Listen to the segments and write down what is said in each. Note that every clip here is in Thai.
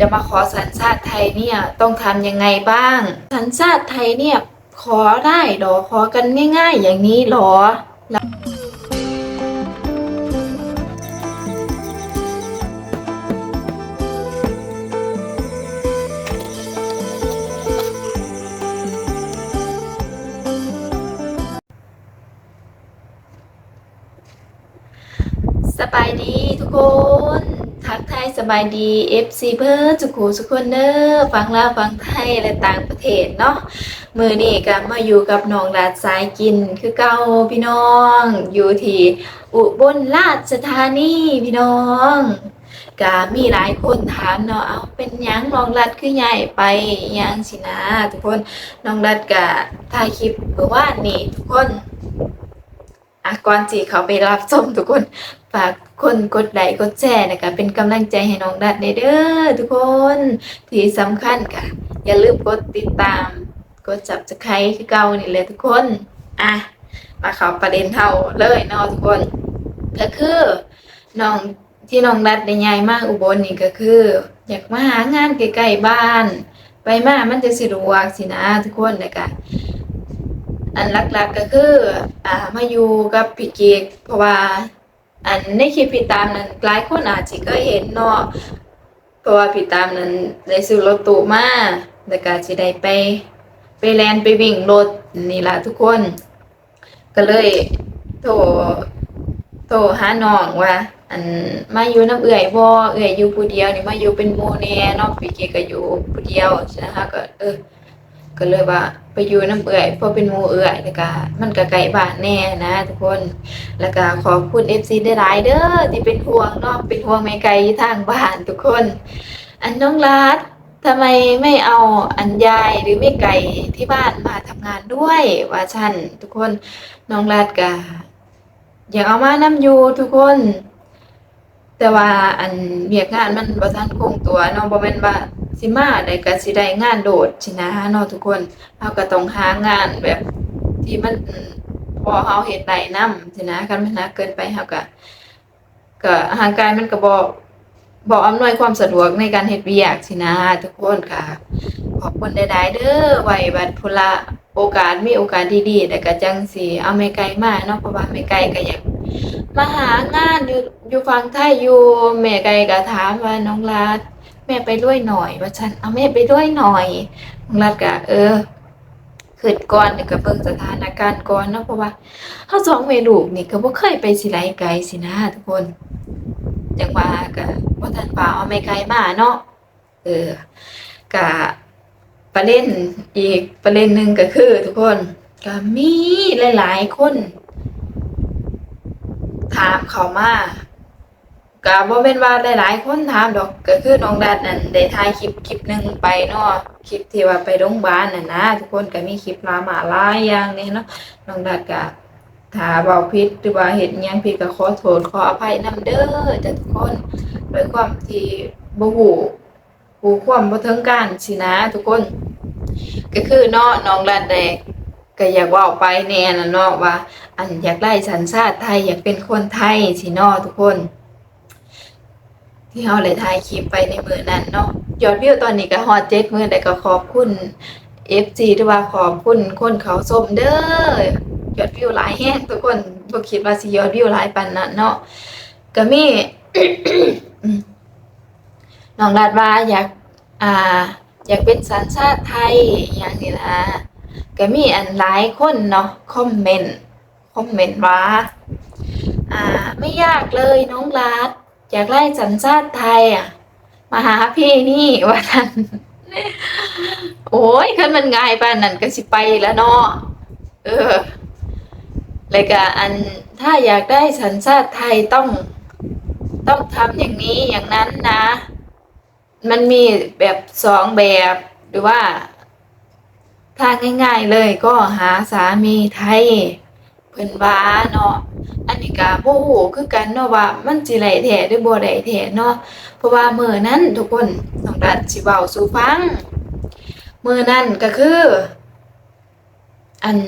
จะมาขอสัญชาติไทยเนี่ยต้องทำยังไงบ้าง สัญชาติไทยเนี่ยขอได้หรอขอกันง่ายๆอย่างนี้หรอสบายดีทุกคน ทักไทยสบายดี FC เบิร์จุกูสุกคนเนอร์ฟังลาวฟังไทยและต่างประเทศเนาะมือนี่ก็มาอยู่กับน้องดาดสายกิน คือเก่าพี่น้อง อยู่ที่อุบลราชธานีพี่น้องก็มีหลายคนถามเนาะเอาเป็นยังน้องรัดคือใหญ่ไปยังสินะทุกคนน้องรัดก็ถ่ายคลิปเมื่อวานนี่ทุกคนอะก่อนจีเขาไปรับชมทุกคน ฝากคนกดไลค์กดแชร์นะคะเป็นกำลังใจให้น้องดัดในเด้อทุกคนที่สำคัญค่ะ อย่าลืมกดติดตาม กดจับจะใครคือเก่านี่เลยทุกคนอะมาเข้าประเด็นเท่าเลยเนาะทุกคน ก็คือน้องที่น้องดัดได้ย้ายมาอุบลนี่ก็คือ อยากมาหางานใกล้ๆบ้าน ไปมามันจะสะดวกสินะทุกคนเลยค่ะอันหลักๆก็คือ อ่ามาอยู่กับพี่เกกเพราะว่า อันในคลิปพี่ตามนั้นหลายคนอาจสิเคยเห็นเนาะเพราะว่าพี่ตามนั้นได้ซื้อรถตู้มาแล้วก็สิได้ไป ไปแลนไปวิ่งรถนี่ละทุกคน ก็เลยโทรโทรหาน้องว่า อันมาอยู่น้ำเอื่อยบ่เอื่อยอยู่ผู้เดียวนี่มาอยู่เป็นหมู่แน่นาะพี่เกกก็อยู่ผู้เดียวนะคะก็เออ ก็เลยว่าไปอยู่น้ำเอื่อยเพราะเป็นหมูเอื่อยแล้วก็มันก็ไกลบ้านแน่นะทุกคนแล้วก็ขอบคุณ FC ได้หลายเด้อที่เป็นห่วงเนาะเป็นห่วงแม่ไก่ทางบ้านทุกคน อันน้องรัดทำไมไม่เอาอันยายหรือแม่ไก่ที่บ้านมาทำงานด้วย ว่าฉันทุกคนน้องรัดก็อยากเอามานำอยู่ทุกคน แต่ว่าอันเวียกงานมันบ่ทันคงตัวเนาะบ่แม่นว่า สิมาได้ก็สิได้งานโดดสินะเนาะทุกคนเราก็ต้องหางานแบบที่มันพอเฮาเฮ็ดได้นำสินะคันมันหนักเกินไปเฮาก็ก็ห่างกายมันก็บ่บ่อำนวยความสะดวกในการเฮ็ดเวียกสินะทุกคนค่ะ ขอบคุณหลายๆเด้อไว้บัดพุละโอกาสมีโอกาสดีๆแต่ก็จังสิเอาแม่ไก่มาเนาะเพราะว่าแม่ไก่ก็อยากมาหางานอยู่อยู่ฝั่งไทยอยู่แม่ไก่ก็ถามว่าน้องรัด แม่ไปด้วยหน่อย ว่าฉันเอาแม่ไปด้วยหน่อยน้องรัดก็เออขึ้นก่อนเดี๋ยวก็เบิ่งสถานการณ์ก่อนเนาะเพราะว่าเฮาสองแม่ลูกนี่ก็บ่เคยไปสิไลไกลสินะทุกคนจังว่าก็บ่ทันฟ้าเอาแม่ไก่มาเนาะเออก็ประเด็นอีกประเด็นหนึ่งก็คือ ทุกคนก็มีหลาย ๆ คน ถามเขามา ก็บ่แม่นว่าหลายๆคนถามดอกก็คือน้องดัดนั่นได้ถ่ายคลิปคลิปหนึงไปเนาะคลิปที่ว่าไปโรงพยาบาลน่ะนะทุกคนก็มีคลิปมามาหลายอย่างนี่เนาะน้องดัดก็ถ้าเว้าผิดหรือว่าเฮ็ดหยังผิดก็ขอโทษขออภัยนำเด้อจ้ะทุกคนด้วยความที่บ่ฮู้ฮู้ความบ่ถึงการสินะ ทุกคน ก็คือเนาะน้องดัดได้ก็อยากเว้าไปแน่น่ะเนาะว่า อันอยากได้สัญชาติไทยอยากเป็นคนไทยสิเนาะทุกคน ที่เราเลยถ่ายคลิปไปในมือนั้นเนาะยอดวิวตอนนี้ก็ฮอตเจ็ดมือแต่ก็ขอบคุณ FG ด้วยว่าขอบคุณคนเขาส้มเด้อยอดวิวหลายแฮงทุกคนบ่คิดว่าสิยอดวิวหลายปานนั้นเนาะก็มีน้องรัดว่าอยากอ่า อยากเป็นสัญชาติไทยอย่างนี้นะก็มีอันหลายคนเนาะคอมเมนต์คอมเมนต์ว่า อ่า ไม่ยากเลยน้องรัด อยากไล่สัญชาติไทยอะ มาหาพี่นี่ว่าท่านโอ้ยคันมันง่ายปานนั้นก็สิไปแล้วเนาะเออเลยก็อันถ้าอยากได้สัญชาติไทยต้องต้องทำอย่างนี้อย่างนั้นนะ มันมีแบบสองแบบหรือว่าถ้าง่าย ๆเลยก็หาสามีไทยเพิ่นว่าเนาะ อันนี้ก็บ่ฮู้คือกันเนาะว่ามันสิได้แท้หรือบ่ได้แท้เนาะเพราะว่ามื้อนั้นทุกคนน้องรัฐสิเว้าสู่ฟังมื้อนั้นก็คือ อัน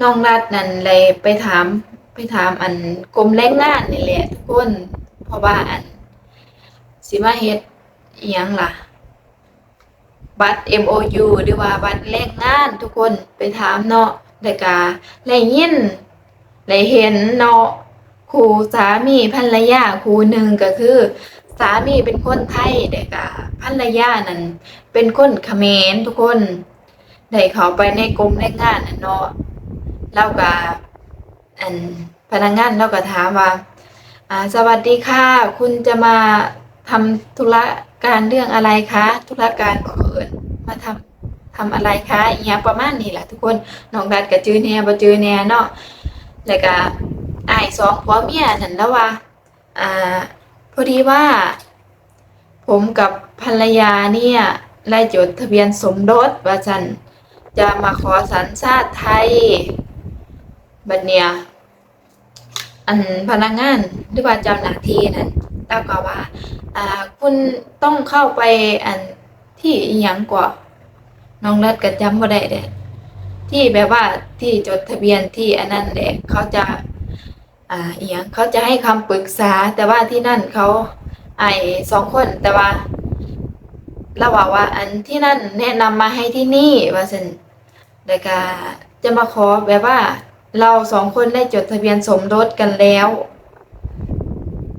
น้องรัฐนั่นเลยไปถามไปถามอันกรมแรงงานนี่แหละทุกคนเพราะว่าอันสิมาเฮ็ดอีหยังล่ะ บัตร MOU หรือว่าบัตรแรงงานทุกคนไปถามเนาะแล้วก็ได้ยิน ได้เห็นเนาะครูสามีภรรยาครูหนึ่งก็คือ สามีเป็นคนไทยแต่ก็ภรรยานั่นเป็นคนเขมรทุกคนได้เข้าไปในกรมแรงงานเนาะแล้วก็อันพนักงานเราก็ถามว่าอ่า สวัสดีค่ะ คุณจะมาทำธุระการเรื่องอะไรคะธุระการเอิญมาทำทำอะไรคะอย่างประมาณนี้แหละทุกคนน้องดัดกับจือแหน่บ่จือแหน่เนาะ แล้วก็อายสองผัวเมียนั่นแล้วว่าอ่าพอดีว่า ผมกับภรรยาเนี่ยได้จดทะเบียนสมรสว่าจันจะมาขอสัญชาติไทยบัดเนี่ยอันพนักงานหรือว่าเจ้าหน้าที่นั้นแล้วก็ว่า อ่า คุณต้องเข้าไปอันที่อีหยังกว่าน้องเลิศก็จำบ่ได้เด้ ที่แบบว่าที่จดทะเบียนที่อันนั้นแหละเขาจะ อ่าอียงเขาจะให้คำปรึกษา แต่ว่าที่นั่นเขาไอสองคนแต่ว่าเราบอกว่า อันที่นั่นแนะนำมาให้ที่นี่ว่าซั่นแล้วก็จะมาขอแบบว่า เราสองคนได้จดทะเบียนสมรสกันแล้ว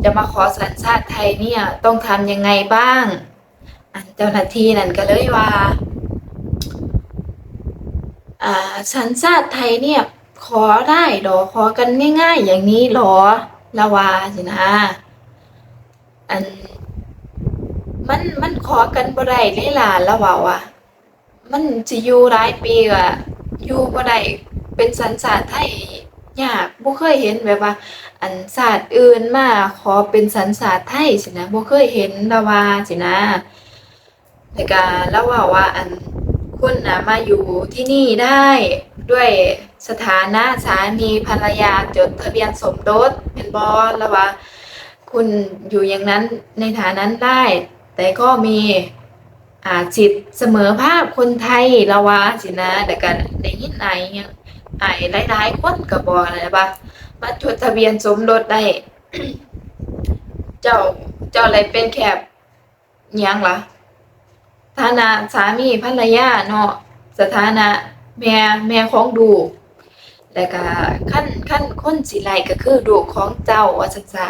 จะมาขอสัญชาติไทยเนี่ย ต้องทำยังไงบ้าง อันเจ้าหน้าที่นั่นก็เลยว่า สัญชาติไทยเนี่ยขอได้เหรอขอกันง่าย ๆ อย่างนี้หรอละว่าสินะอันมันมันขอกันบ่ได้เลยล่ะละว่าว่ามันสิอยู่หลายปีก็อยู่บ่ได้เป็นสัญชาติไทยยากบ่เคยเห็นแบบว่า อันชาติอื่นมาขอเป็นสัญชาติไทยสินะบ่เคยเห็นละว่าสินะแล้วก็ละว่าว่าอัน คุณนะมาอยู่ที่นี่ได้ด้วยสถานะสามีภรรยาจดทะเบียนสมรสเป็นบ่ละว่า คุณอยู่อย่างนั้นในฐานั้นได้ แต่ก็มีอ่าจิตเสมอภาพคนไทยละว่าสินะแต่กันได้ยินไอยังไอหลายๆคนก็บบอกนะว่ามาจดทะเบียนสมรสได้ เจ้าเจ้าอะไรเป็นแคบยังล่ะ ฐานะสามีภรรยาเนาะสถานะแม่แม่ของดูกแล้วก็ขั้นขั้นคนสิไลก็คือดูกของเจ้าว่าศึกษา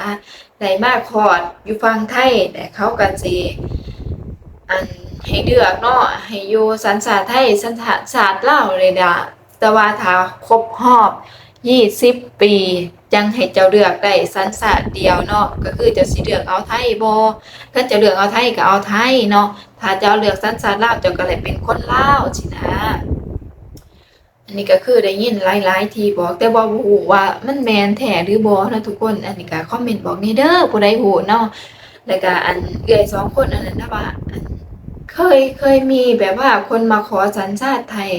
ได้มาคอดอยู่ฝั่งไทยแต่เขาก็สิอันให้เลือกเนาะให้อยู่สัญชาไทยสัญชาติลาเลยดะแต่ว่าถ้าครบรอบ 20ปี จังให้เจ้าเลือกได้สัญชาติเดียวเนาะก็คือเจะสิเลือกเอาไทยบ่ถ้าจะเลือกเอาไทยก็เอาไทยเนาะถ้าเจ้าเลือกสัญชาติลาวเจ้าก็เลยเป็นคนลาวสินะอันนี้ก็คือได้ยินหลายๆทีบอก แต่บ่ฮู้ว่ามันแมนแท้หรือบ่นะทุกคน อันนี้ก็คอมเมนต์บอกนี่เด้อผู้ใดฮู้เนาะแล้วก็อันเอื้อยสองคนอันนั้นนะว่าเคยเคยมีแบบว่าคนมาขอสัญชาติไทย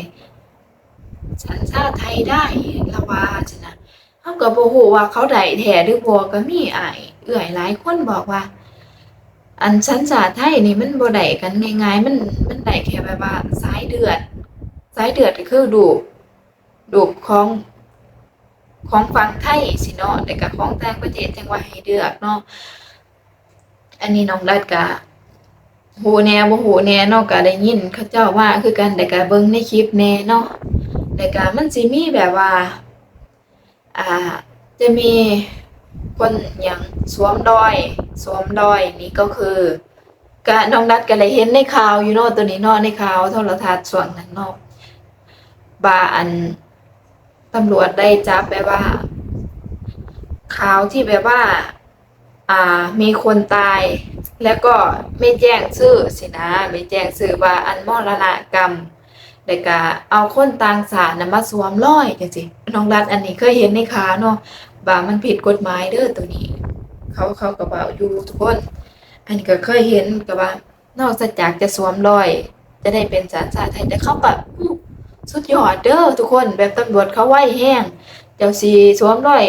สัญชาติไทยได้ละว่าจังนะเฮาก็บ่ฮู้ว่าเขาได้แท้หรือบ่ก็มีอ้ายเอื้อยหลายคนบอกว่า อันสัญชาติไทยนี่มันบ่ได้กันง่ายๆมันมันได้แค่แบบว่าสายเลือดสายเลือดก็คือดูดูของของฝั่งไทยสิเนาะแต่ก็ของต่างประเทศจังว่าให้เลือกเนาะอันนี้น้องรัดก็ฮู้แหน่บ่ฮู้แหน่เนาะก็ได้ยินเขาเจ้าว่าคือกันแต่ก็เบิ่งในคลิปแหน่เนาะ แล้วก็มันสิมีแบบว่า อ่า จะมีคนอย่างสวมดอย สวมดอยนี่ก็คือก็น้องนัดก็ได้เห็นในข่าวอยู่เนาะตัวนี้เนาะในข่าวโทรทัศน์ช่วงนั้นเนาะว่าอันตำรวจได้จับแบบว่าข่าวที่แบบว่า อ่า มีคนตาย แล้วก็ไม่แจ้งชื่อสินะ ไม่แจ้งชื่อว่าอันมรณกรรม แล้วก็เอาคนต่างชาน่ะมาสวมรอยจังซี่น้องรัฐอันนี้เคยเห็นในข่าวเนาะว่ามันผิดกฎหมายเด้อตัวนี้ เขาเขาก็ว่าอยู่ทุกคน อันนี้ก็เคยเห็นก็ว่านอกจากจะสวมรอย จะได้เป็นสัญชาติไทยแต่เขาแบบอู้สุดยอดเด้อทุกคนแบบตำรวจเขาไหว้แห้ง เจ้าสิสวมรอย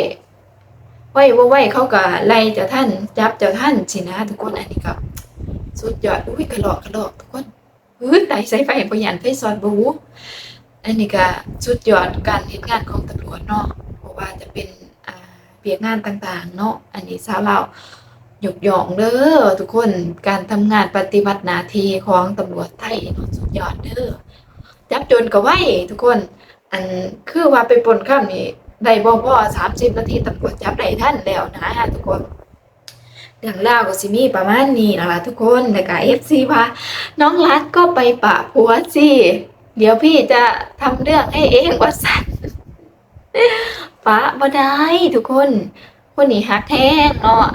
ไหว้บ่ไหว้เขาก็ไล่เจ้าท่าน จับเจ้าท่านสินะทุกคนอันนี้ก็สุดยอดอุ้ยกระหลอกกระหลอกทุกคน พื้นใดใส่ไฟประหยัดไฟซอนบูอันนี้ก็สุดยอดการเฮ็ดงานของตำรวจเนาะเพราะว่าจะเป็นอ่าเปียกงานต่างๆ เนาะอันนี้สาวเรายกย่องเด้อทุกคนการทำงานปฏิบัติหน้าที่ของตำรวจไทยเนาะสุดยอดเด้อจับโจรก็ไว้ทุกคน อันคือว่าไปปนข้ามนี่ได้บ่พอ30นาทีตำรวจจับได้ทันแล้วนะทุกคน เรื่องราวก็สิมีประมาณนี้นะล่ะทุกคนแล้วก็ FC ว่าน้องรัดก็ไปปะผัวสิเดี๋ยวพี่จะทำเรื่องให้เองว่าสั่นปะบ่ได้ทุกคน คนนี้ฮักแท้งเนาะ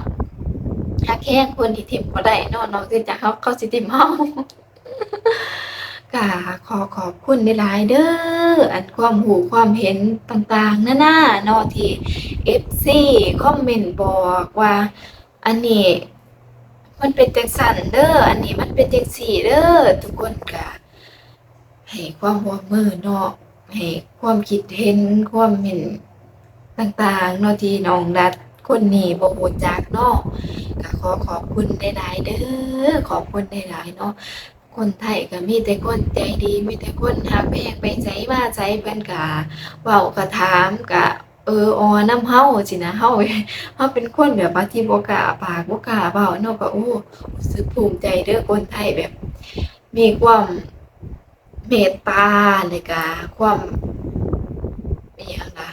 ฮักแท้งคนที่ทิมบ่ได้เนาะนอกจากเขาเขาสิทิมเฮาก็ขอขอบคุณหลายเด้ออันความหูความเห็นต่างๆนานาเนาะที่ FC คอมเมนต์บอกว่า อันนี้มันเป็นจังสันเด้อ อันนี้มันเป็นจังสี่เด้อทุกคนก็ให้ความร่วมมือเนาะให้ความคิดเห็นความเห็นต่างๆเนาะที่น้องรัดคนนี้บ่รู้จักเนาะก็ขอขอบคุณหลายๆเด้อขอบคุณหลายๆเนาะคนไทยก็มีแต่คนใจดีมีแต่คนฮักแพงไปไสมาไสเพิ่นก็เว้าก็ถามก็ ออออนำเฮาสินะเฮาเฮาเป็นคนแบบว่าที่บ่กล้าปากบ่กล้าเว้าเนาะก็โอ้รู้สึกภูมิใจเด้อคนไทยแบบ มีความเมตตาแล้วก็ความอิหยังล่ะ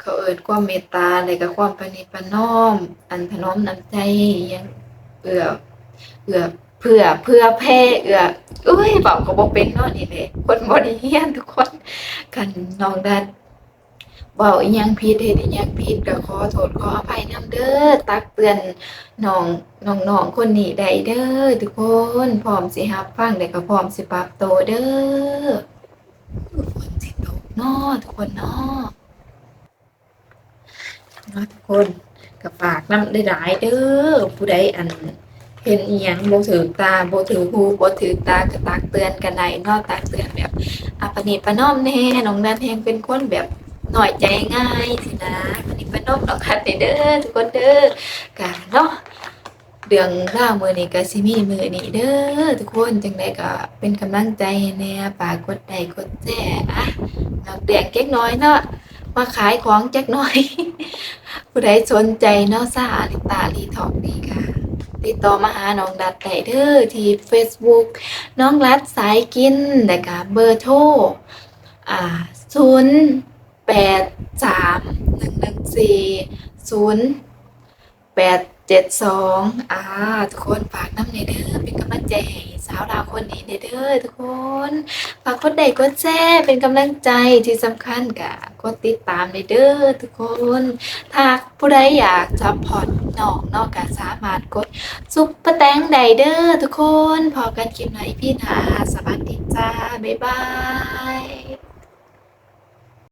เขาเอิ้นความเมตตาแล้วก็ความประนีประนอม อันถนอมน้ำใจยังเอื้อเอื้อเพื่อเพื่อแผ่เอื้อเอ้ยเว้าก็บ่เป็นเนาะนี่แหละคนบ่ได้เรียนทุกคนคันน้องดัด เว้าอิหยังผิดเฮ็ดอิหยังผิดก็ขอโทษขออภัยนำเด้อตักเตือนน้องน้องๆคนนี้ได้เด้อทุกคนพร้อมสิรับฟังแล้ก็พร้อมสิปรับโตเด้อคือฝนสิตกเนาะทุกคนเนาะเนาะทุกคนก็ฝากนำหลายเด้อผู้ใดอันเห็นอิหยังบ่ถูกตาบ่ถูกหูบ่ถูกตาก็ตักเตือนกันได้เนาะตักเตือนแบบอะปนีปนอมแน่น้องนันแฮงเป็นคนแบบ หน่อยใจง่ายสินะวันนี้เป็นนมดอกคัดเด้อทุกคนเด้อกะเนาะเรื่องรามือนี้ก็สิมีมือนี้เด้อทุกคนจังไดก็เป็นกำลังใจให้แน่ฝากกดไลค์กดแชร์อะดอกแดงเก๊กน้อยเนาะมาขายของจักน่อย ผู้ใดสนใจเนาะสาลิตาลีทอกนี่ค่ะติดต่อมาหาน้องรัดได้เด้อที่ Facebook น้องรัดสายกินแล้วก็เบอร์โทรอ่าศูนย์ แปดสามหนึ่งหนึ่งสี่ศูนย์แปดเจ็ดสองอ่าทุกคนฝากน้ำในเด้อเป็นกำลังใจให้สาวดาวคนนี้ในเด้อทุกคนฝากกดไลค์กดแชร์เป็นกำลังใจที่สำคัญกะกดติดตามในเด้อทุกคนถ้าผู้ใดอยากซัพพอร์ตน้องนอกก็สามารถกดซุปเปอร์แตงใดเด้อทุกคนพอกันคลิปไหนพี่หนาสวัสดีจ้าบ๊ายบาย